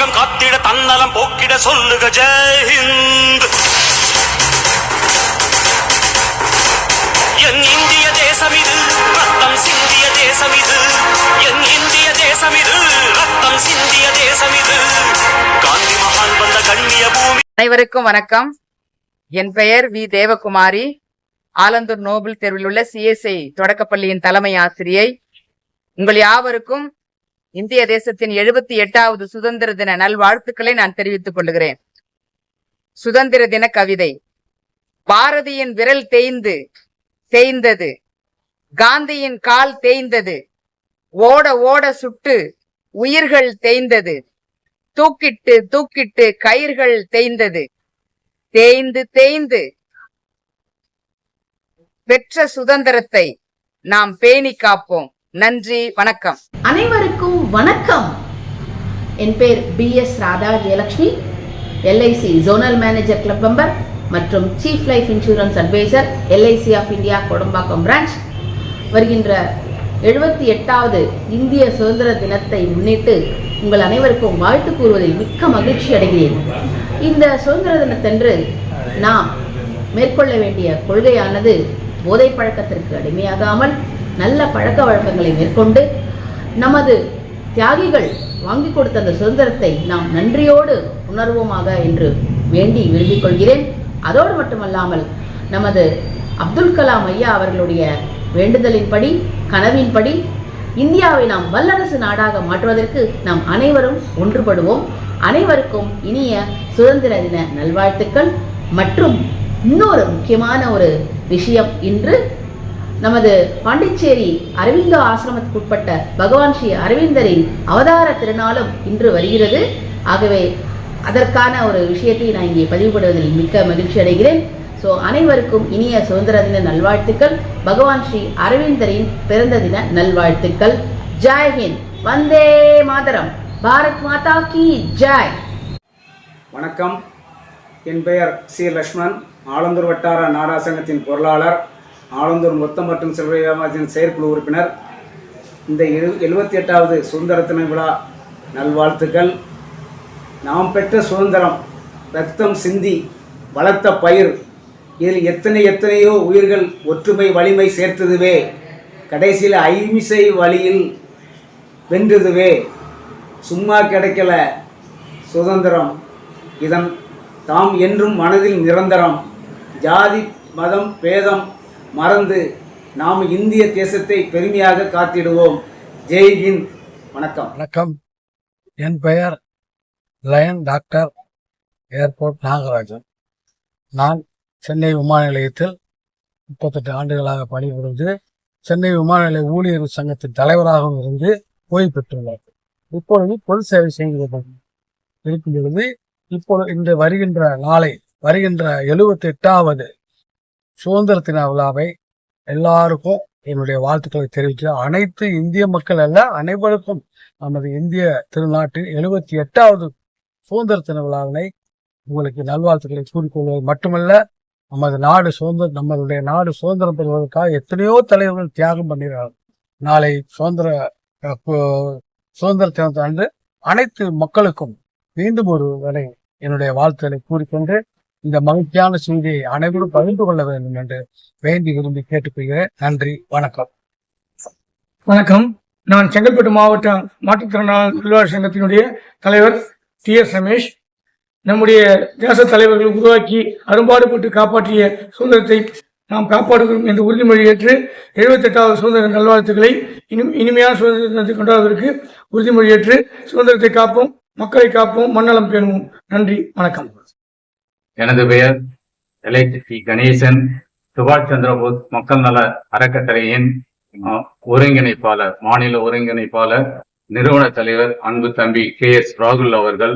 தாயகம் காத்திட தன்னலம் போக்கிட சொல்லுக ஜெயஹிந்த். என் இந்திய தேசம் இது ரத்தம் சிந்திய தேசம் இது. என் இந்திய தேசம் இது ரத்தம் சிந்திய தேசம் இது. காந்தி மகான் வந்த கண்ணிய பூமி. அனைவருக்கும் வணக்கம். என் பெயர் வி. தேவகுமாரி. ஆலந்தூர் நோபல் தெருவில் உள்ள சிஎஸ்ஐ தொடக்கப்பள்ளியின் தலைமை ஆசிரியை. உங்கள் யாவருக்கும் இந்திய தேசத்தின் எழுபத்தி எட்டாவது சுதந்திர தின நல்வாழ்த்துக்களை நான் தெரிவித்துக் கொள்கிறேன் சுதந்திர தின கவிதை. பாரதியின் விரல் தேய்ந்து தேய்ந்தது. காந்தியின் கால் தேய்ந்தது. ஓட ஓட சுட்டு உயிர்கள் தேய்ந்தது. தூக்கிட்டு தூக்கிட்டு கயிர்கள் தேய்ந்தது. தேய்ந்து தேய்ந்து பெற்ற சுதந்திரத்தை நாம் பேணி காப்போம். நன்றி வணக்கம். அனைவருக்கும் வணக்கம். என் பேர் P S Radha Jayalakshmi LIC zonal manager club member மற்றும் chief life insurance advisor LIC of India Kodambakkam branch வருகின்ற எழுபத்தி எட்டாவது இந்திய சுதந்திர தினத்தை முன்னிட்டு உங்கள் அனைவருக்கும் வாழ்த்து கூறுவதில் மிக்க மகிழ்ச்சி அடைகிறேன். இந்த சுதந்திர தினத்தன்று நாம் மேற்கொள்ள வேண்டிய கொள்கையானது போதை பழக்கத்திற்கு அடிமையாகாமல் நல்ல பழக்க வழக்கங்களை மேற்கொண்டு நமது தியாகிகள் வாங்கி கொடுத்த அந்த சுதந்திரத்தை நாம் நன்றியோடு உணர்வோமாக என்று வேண்டி விரும்பிக் கொள்கிறேன். அதோடு மட்டுமல்லாமல் நமது அப்துல் கலாம் ஐயா அவர்களுடைய வேண்டுதலின்படி கனவின்படி இந்தியாவை நாம் வல்லரசு நாடாக மாற்றுவதற்கு நாம் அனைவரும் ஒன்றுபடுவோம். அனைவருக்கும் இனிய சுதந்திர தின நல்வாழ்த்துக்கள். மற்றும் இன்னொரு முக்கியமான ஒரு விஷயம் இன்று நமது பாண்டிச்சேரி அரவிந்தோ ஆசிரமத்துக்குட்பட்ட பகவான் ஸ்ரீ அரவிந்தரின் அவதார திருநாளும் இன்று வருகிறது. ஆகவே அதற்கான ஒரு விஷயத்தை நான் இங்கே பதிவுபடுவதில் மிக்க மகிழ்ச்சி அடைகிறேன். ஸோ அனைவருக்கும் இனிய சுதந்திர தின நல்வாழ்த்துக்கள். பகவான் ஸ்ரீ அரவிந்தரின் பிறந்த தின நல்வாழ்த்துக்கள். ஜெய் ஹிந்த். வந்தே மாதரம். பாரத் மாதா கி ஜாய். வணக்கம். என் பெயர் சி. லக்ஷ்மண். ஆலந்தூர் வட்டார நாடா சங்கத்தின் பொருளாளர். ஆலந்தூர் மொத்தம் மற்றும் சிறுவை வியாபாரத்தின் செயற்குழு உறுப்பினர். இந்த எழு எழுபத்தி எட்டாவது சுதந்திர தின விழா. நல்வாழ்த்துக்கள். நாம் பெற்ற சுதந்திரம் ரத்தம் சிந்தி வளர்த்த பயிர். இதில் எத்தனை எத்தனையோ உயிர்கள் ஒற்றுமை வலிமை சேர்த்ததுவே. கடைசியில் ஐமிசை வழியில் வென்றதுவே. சும்மா கிடைக்கல சுதந்திரம். இதன் தாம் என்றும் மனதில் நிரந்தரம். ஜாதி மதம் பேதம் மறந்து நாம் இந்திய தேசத்தை பெருமையாக காத்திடுவோம். ஜெய் ஹிந்த். வணக்கம். வணக்கம். என் பெயர் லயன் டாக்டர் ஏர்போர்ட் நாகராஜன். நான் சென்னை விமான நிலையத்தில் முப்பத்தெட்டு ஆண்டுகளாக பணிபுரிந்து சென்னை விமான நிலைய ஊழியர் சங்கத்தின் தலைவராகவும் இருந்து ஓய்வு பெற்றுள்ளார் இப்பொழுது பொது சேவை செய்கிறது. இருக்கும் பொழுது இப்பொழுது இன்று வருகின்ற நாளை வருகின்ற எழுபத்தி எட்டாவது சுதந்திர தின விழாவை எல்லாருக்கும் என்னுடைய வாழ்த்துக்களை தெரிவிக்க அனைத்து இந்திய மக்கள் அல்ல அனைவருக்கும் நமது இந்திய திருநாட்டின் எழுபத்தி எட்டாவது சுதந்திர தின விழாவினை உங்களுக்கு நல்வாழ்த்துக்களை கூறிக்கொள்வது மட்டுமல்ல நமது நாடு சுதந்திரம் நம்மளுடைய நாடு சுதந்திரம் பெறுவதற்காக எத்தனையோ தலைவர்கள் தியாகம் பண்ணுகிறார்கள் நாளை சுதந்திர சுதந்திர தினத்தை அன்று அனைத்து மக்களுக்கும் மீண்டும் ஒரு வரை என்னுடைய வாழ்த்துக்களை கூறிக்கொண்டு இந்த மகிழ்ச்சியான செய்தியை அனைவரும் பகிர்ந்து கொள்ள வேண்டும் என்று வேண்டி விரும்பி கேட்டுக்கொள்கிறேன். நன்றி வணக்கம். வணக்கம். நான் செங்கல்பட்டு மாவட்ட மாற்றுத்திறனாளர் தொழிலாளர் சங்கத்தினுடைய தலைவர் டி எஸ் ரமேஷ். நம்முடைய தேச தலைவர்கள் உருவாக்கி அரும்பாடுபட்டு காப்பாற்றிய சுதந்திரத்தை நாம் காப்பாடுகிறோம் என்று உறுதிமொழி ஏற்று எழுபத்தெட்டாவது சுதந்திர நல்வாழ்த்துக்களை இனி இனிமையான சுதந்திர தினத்தை கொண்டாடுவதற்கு உறுதிமொழி ஏற்று சுதந்திரத்தை காப்போம் மக்களை காப்போம் மண்ணலம் பேணுவோம். நன்றி வணக்கம். எனது பெயர் சி கணேசன். சுபாஷ் சந்திரபோஸ் மக்கள் நல அறக்கட்டளையின் ஒருங்கிணைப்பாளர் மாநில ஒருங்கிணைப்பாளர் நிறுவன தலைவர் அன்பு தம்பி கே எஸ் ராகுல் அவர்கள்.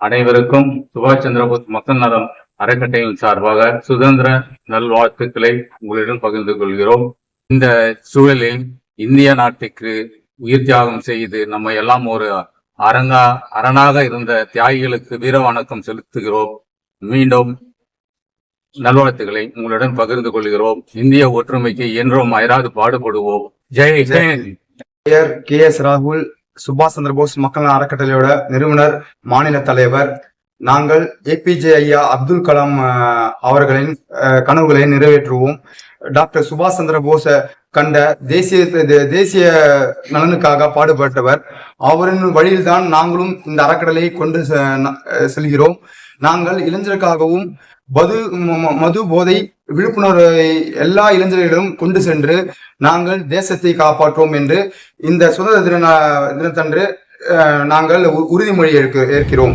அனைவருக்கும் சுபாஷ் சந்திரபோஸ் மக்கள் நலம் அறக்கட்டளையின் சார்பாக சுதந்திர நல்வாழ்த்துக்களை உங்களிடம் பகிர்ந்து கொள்கிறோம். இந்த சூழலில் இந்திய நாட்டுக்கு உயிர் தியாகம் செய்து நம்ம எல்லாம் ஒரு அரங்கா அரணாக இருந்த தியாகிகளுக்கு வீர வணக்கம் செலுத்துகிறோம். மீண்டும் நல்வாழ்த்துக்களை உங்களுடன் பகிர்ந்து கொள்கிறோம். இந்திய ஒற்றுமைக்கு என்றும் அயராது பாடுபடுவோம். ஜெய் பெயர் கே எஸ் ராகுல் சுபாஷ் சந்திர போஸ் மக்கள் அறக்கட்டளையோட நிறுவனர் மாநில தலைவர். நாங்கள் ஏபிஜே ஐயா அப்துல் கலாம் அவர்களின் கனவுகளை நிறைவேற்றுவோம். டாக்டர் சுபாஷ் சந்திர போஸ கண்ட தேசிய தேசிய நலனுக்காக பாடுபட்டவர். அவரின் வழியில்தான் நாங்களும் இந்த அறக்கட்டளையை கொண்டு செல்கிறோம். நாங்கள் இளைஞருக்காகவும் மது ம- மது போதை விழிப்புணர்வை எல்லா இளைஞர்களிடம் கொண்டு சென்று நாங்கள் தேசத்தை காப்பாற்றுவோம் என்று இந்த சுதந்திர தின தினத்தன்று அஹ், நாங்கள் உ- உறுதிமொழி ஏற்க- ஏற்கிறோம்.